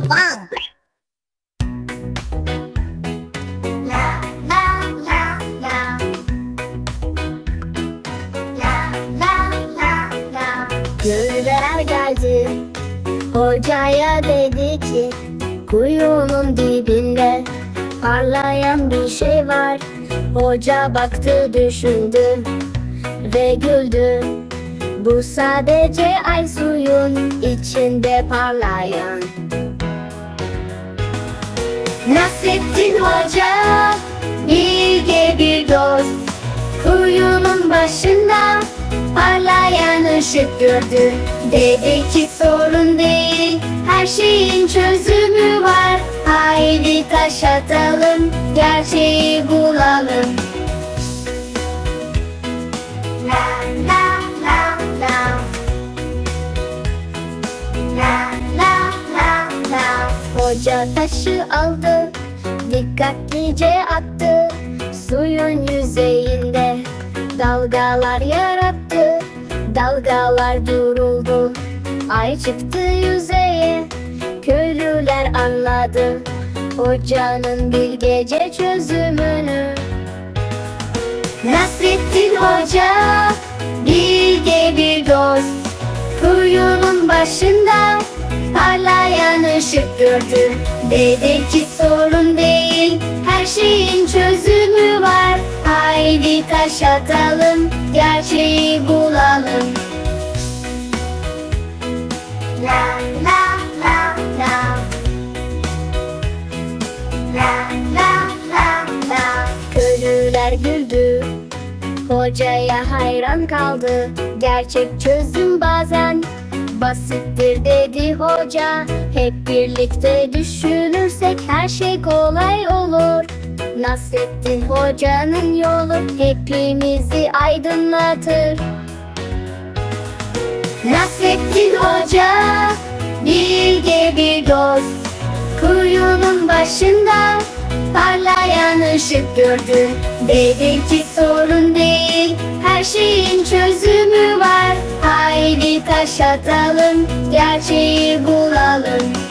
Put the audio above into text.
Big Bang. La la la la. La la la la. Köylüler geldi. Hocaya dedi ki kuyunun dibinde parlayan bir şey var. Hoca baktı düşündü ve güldü. Bu sadece ay suyun içinde parlayan. Nasrettin Hoca bilge bir dost. Kuyunun başında parlayan ışık gördü. Dedi ki sorun değil her şeyin çözümü var. Haydi taş atalım gerçeği la Hoca taşı aldı Dikkatlice attı. Suyun yüzeyinde Dalgalar yarattı. Dalgalar duruldu Ay çıktı yüzeye. Köylüler anladı Hocanın bilgece çözümünü. Nasrettin Hoca bilge bir dost. Kuyunun başında ışık gördü. Dedi ki sorun değil her şeyin çözümü var. Haydi taş atalım gerçeği bulalım. La la la la. La la la la. Köylüler güldü. Hocaya hayran kaldı. Gerçek çözüm bazen Basittir dedi hoca. Hep birlikte düşünürsek her şey kolay olur. Nasrettin hocanın yolu hepimizi aydınlatır. Nasrettin Hoca bilge bir dost. Kuyunun başında parlayan ışık gördü. Dedi ki sorun değil her şeyin çözümü yaşatalım, gerçeği bulalım.